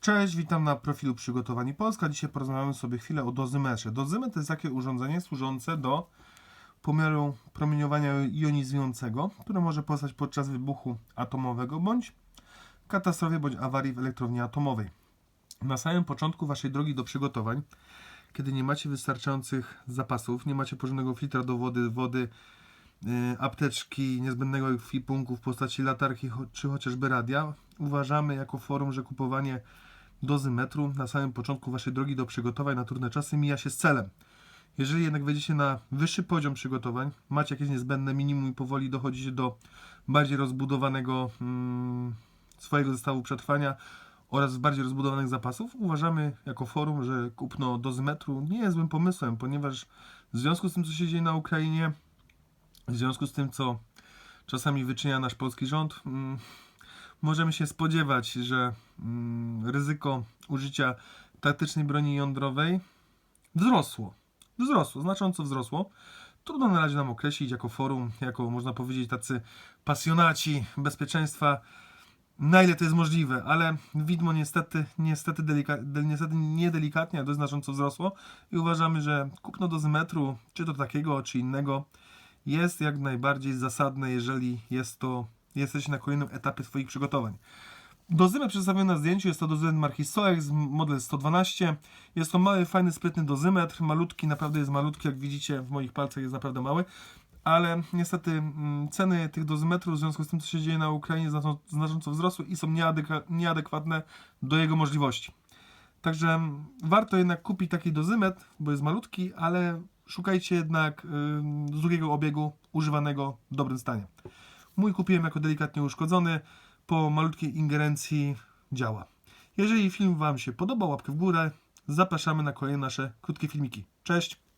Cześć, witam na profilu Przygotowani Polska. Dzisiaj porozmawiamy sobie chwilę o dozymetrze. Dozymetr to jest takie urządzenie służące do pomiaru promieniowania jonizującego, które może powstać podczas wybuchu atomowego bądź katastrofie bądź awarii w elektrowni atomowej. Na samym początku waszej drogi do przygotowań, kiedy nie macie wystarczających zapasów, nie macie porządnego filtra do wody, wody, yy, apteczki, niezbędnego ekwipunku w postaci latarki czy chociażby radia, uważamy jako forum, że kupowanie dozymetru na samym początku waszej drogi do przygotowań na trudne czasy mija się z celem. Jeżeli jednak wejdziecie na wyższy poziom przygotowań, macie jakieś niezbędne minimum i powoli dochodzicie do bardziej rozbudowanego mm, swojego zestawu przetrwania oraz bardziej rozbudowanych zapasów, uważamy jako forum, że kupno dozymetru nie jest złym pomysłem, ponieważ w związku z tym, co się dzieje na Ukrainie, w związku z tym, co czasami wyczynia nasz polski rząd, mm, możemy się spodziewać, że mm, ryzyko użycia taktycznej broni jądrowej wzrosło. Wzrosło, znacząco wzrosło. Trudno na razie nam określić jako forum, jako można powiedzieć tacy pasjonaci bezpieczeństwa, na ile to jest możliwe, ale widmo niestety, niestety, delika- de- niestety niedelikatnie, a dość znacząco wzrosło i uważamy, że kupno dozymetru, czy to takiego, czy innego, jest jak najbardziej zasadne, jeżeli jest to, jesteś na kolejnym etapie swoich przygotowań. Dozymetr przedstawiony na zdjęciu jest to dozymetr marki Soex, model 112. Jest to mały, fajny, sprytny dozymetr. Malutki, naprawdę jest malutki, jak widzicie w moich palcach jest naprawdę mały. Ale niestety mm, ceny tych dozymetrów w związku z tym, co się dzieje na Ukrainie, znaczą- znacząco wzrosły i są nieadekwa- nieadekwatne do jego możliwości. Także mm, warto jednak kupić taki dozymetr, bo jest malutki, ale szukajcie jednak ym, z drugiego obiegu używanego w dobrym stanie. Mój kupiłem jako delikatnie uszkodzony, po malutkiej ingerencji działa. Jeżeli film Wam się podoba, łapkę w górę, zapraszamy na kolejne nasze krótkie filmiki. Cześć!